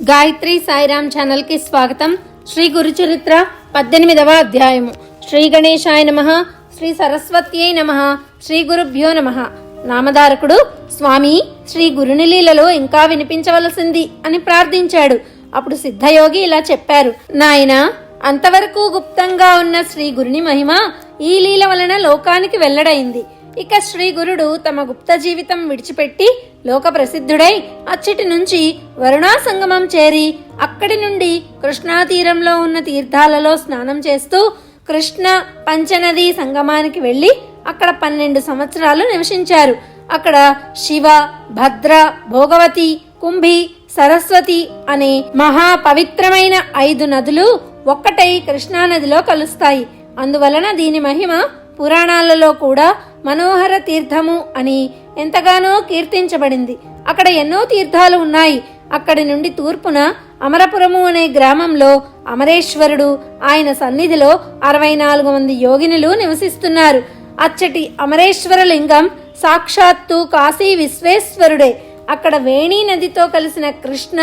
గాయత్రి సాయిరామ్ ఛానల్కి స్వాగతం. శ్రీ గురు చరిత్ర పద్దెనిమిదవ అధ్యాయము. శ్రీ గణేశాయ నమ శ్రీ సరస్వత్యై నమ శ్రీ గురుభ్యో నమ. నామధారకుడు స్వామి శ్రీ గురునిలీలలో ఇంకా వినిపించవలసింది అని ప్రార్థించాడు. అప్పుడు సిద్ధయోగి ఇలా చెప్పారు. నాయన అంతవరకు గుప్తంగా ఉన్న శ్రీ గురుని మహిమ ఈ లీల వలన లోకానికి వెల్లడైంది. ఇక శ్రీ గురుడు తమ గుప్త జీవితం విడిచిపెట్టి లోక ప్రసిద్ధుడై అచ్చటి నుంచి వరుణా సంగమం చేరి అక్కడి నుండి కృష్ణా తీరంలో ఉన్న తీర్థాలలో స్నానం చేస్తూ కృష్ణ పంచనది సంగమానికి వెళ్ళి అక్కడ పన్నెండు సంవత్సరాలు నివసించారు. అక్కడ శివ భద్ర భోగవతి కుంభి సరస్వతి అనే మహా పవిత్రమైన ఐదు నదులు ఒక్కటై కృష్ణానదిలో కలుస్తాయి. అందువలన దీని మహిమ పురాణాలలో కూడా మనోహర తీర్థము అని ఎంతగానో కీర్తించబడింది. అక్కడ ఎన్నో తీర్థాలు ఉన్నాయి. అక్కడి నుండి తూర్పున అమరపురము అనే గ్రామంలో అమరేశ్వరుడు ఆయన సన్నిధిలో అరవై నాలుగు మంది యోగినులు నివసిస్తున్నారు. అచ్చటి అమరేశ్వర లింగం సాక్షాత్తు కాశీ విశ్వేశ్వరుడే. అక్కడ వేణీ నదితో కలిసిన కృష్ణ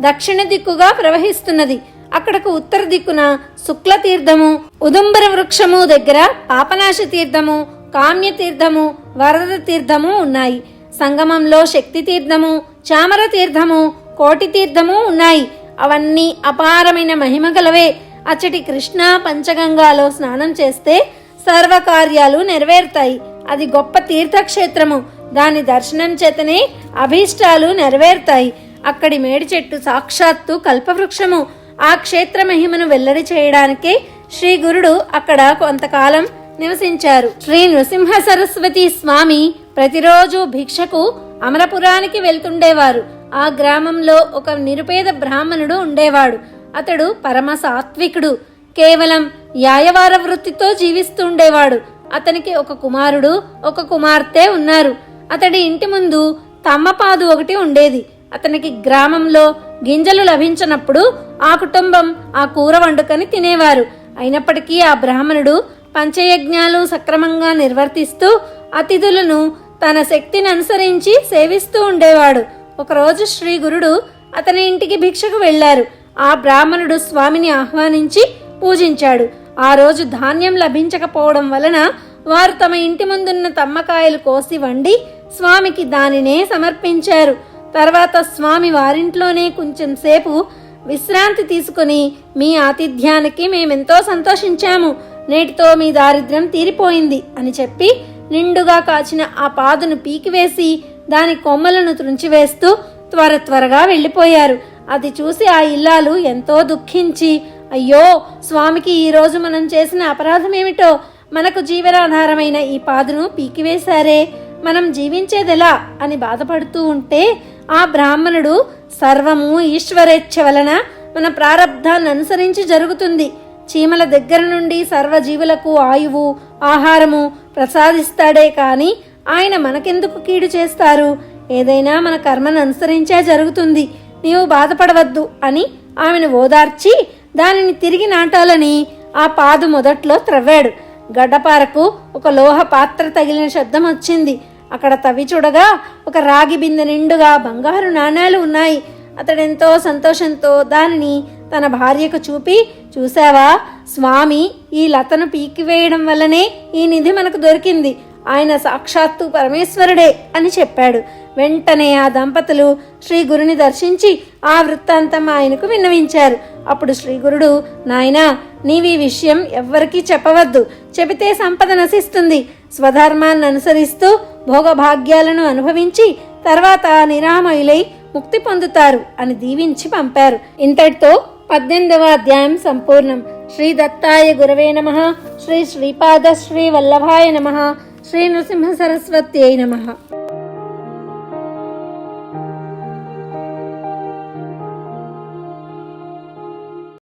దక్షిణ దిక్కుగా ప్రవహిస్తున్నది. అక్కడకు ఉత్తర దిక్కున శుక్ల తీర్థము ఉదుంబర వృక్షము దగ్గర పాపనాశ తీర్థము కామ్య తీర్థము వరద తీర్థము ఉన్నాయి. సంగమంలో శక్తి తీర్థము చామర తీర్థము కోటి తీర్థము ఉన్నాయి. అవన్నీ అపారమైన మహిమ గలవే. అచ్చటి కృష్ణ పంచగంగాలో స్నానం చేస్తే సర్వకార్యాలు నెరవేరుతాయి. అది గొప్ప తీర్థక్షేత్రము. దాని దర్శనం చేతనే అభీష్టాలు నెరవేరుతాయి. అక్కడి మేడి చెట్టు సాక్షాత్తు కల్పవృక్షము. ఆ క్షేత్ర మహిమను వెల్లడి చేయడానికే శ్రీ గురుడు అక్కడ కొంతకాలం నివసించారు. శ్రీ నృసింహ సరస్వతి స్వామి ప్రతిరోజు భిక్షకు అమరపురానికి వెళ్తుండేవారు. ఆ గ్రామంలో ఒక నిరుపేద బ్రాహ్మణుడు ఉండేవాడు. అతడు పరమ సాత్వికుడు. కేవలం యాయవార వృత్తితో జీవిస్తుండేవాడు. అతనికి ఒక కుమారుడు ఒక కుమార్తె ఉన్నారు. అతడి ఇంటి ముందు తమ్మపాదు ఒకటి ఉండేది. అతనికి గ్రామంలో గింజలు లభించినప్పుడు ఆ కుటుంబం ఆ కూర వండుకొని తినేవారు. అయినప్పటికీ ఆ బ్రాహ్మణుడు పంచయజ్ఞాలు సక్రమంగా నిర్వర్తిస్తూ అతిథులను తన శక్తిని అనుసరించి సేవిస్తూ ఉండేవాడు. ఒకరోజు శ్రీ గురుడు అతని ఇంటికి భిక్షకు వెళ్ళారు ఆ బ్రాహ్మణుడు స్వామిని ఆహ్వానించి పూజించాడు. ఆ రోజు ధాన్యం లభించకపోవడం వలన వారు తమ ఇంటి ముందున్న తమ్మకాయలు కోసి వండి స్వామికి దానినే సమర్పించారు. తర్వాత స్వామి వారింట్లోనే కొంచెం సేపు విశ్రాంతి తీసుకుని మీ ఆతిథ్యానికి మేమెంతో సంతోషించాము. నేటితో మీ దారిద్ర్యం తీరిపోయింది అని చెప్పి నిండుగా కాచిన ఆ పాదును పీకివేసి దాని కొమ్మలను త్రుంచివేస్తూ త్వర త్వరగా వెళ్ళిపోయారు. అది చూసి ఆ ఇల్లాలు ఎంతో దుఃఖించి అయ్యో స్వామికి ఈరోజు మనం చేసిన అపరాధం ఏమిటో? మనకు జీవనాధారమైన ఈ పాదును పీకివేశారే. మనం జీవించేదెలా? అని బాధపడుతూ ఉంటే ఆ బ్రాహ్మణుడు సర్వము ఈశ్వరేచ్ఛ వలన మన ప్రారంధాన్ని అనుసరించి జరుగుతుంది. చీమల దగ్గర నుండి సర్వజీవులకు ఆయువు ఆహారము ప్రసాదిస్తాడే కాని ఆయన మనకెందుకు కీడు చేస్తారు? ఏదైనా మన కర్మను అనుసరించే జరుగుతుంది. నీవు బాధపడవద్దు అని ఆమెను ఓదార్చి దానిని తిరిగి నాటాలని ఆ పాదు మొదట్లో త్రవ్వాడు. గడ్డపారకు ఒక లోహ పాత్ర తగిలిన శబ్దం వచ్చింది. అక్కడ తవ్వి చూడగా ఒక రాగి బిందె నిండుగా బంగారు నాణేలు ఉన్నాయి. అతడెంతో సంతోషంతో దానిని తన భార్యకు చూపి చూసావా స్వామి ఈ లతను పీకివేయడం వల్లనే ఈ నిధి మనకు దొరికింది. ఆయన సాక్షాత్తు పరమేశ్వరుడే అని చెప్పాడు. వెంటనే ఆ దంపతులు శ్రీ గురుని దర్శించి ఆ వృత్తాంతం ఆయనకు విన్నవించారు. అప్పుడు శ్రీగురుడు నాయనా నీవి విషయం ఎవ్వరికీ చెప్పవద్దు. చెబితే సంపద నశిస్తుంది. స్వధర్మాన్ని అనుసరిస్తూ భోగభాగ్యాలను అనుభవించి తర్వాత నిరామయులై ముక్తి పొందుతారు అని దీవించి పంపారు. ఇంతటితో పద్దెనిమిదవ అధ్యాయం సంపూర్ణం. శ్రీ దత్తాయ గురవే నమ. శ్రీ శ్రీపాద శ్రీ వల్లభాయ నమ. శ్రీ నృసింహ సరస్వత్యై నమ.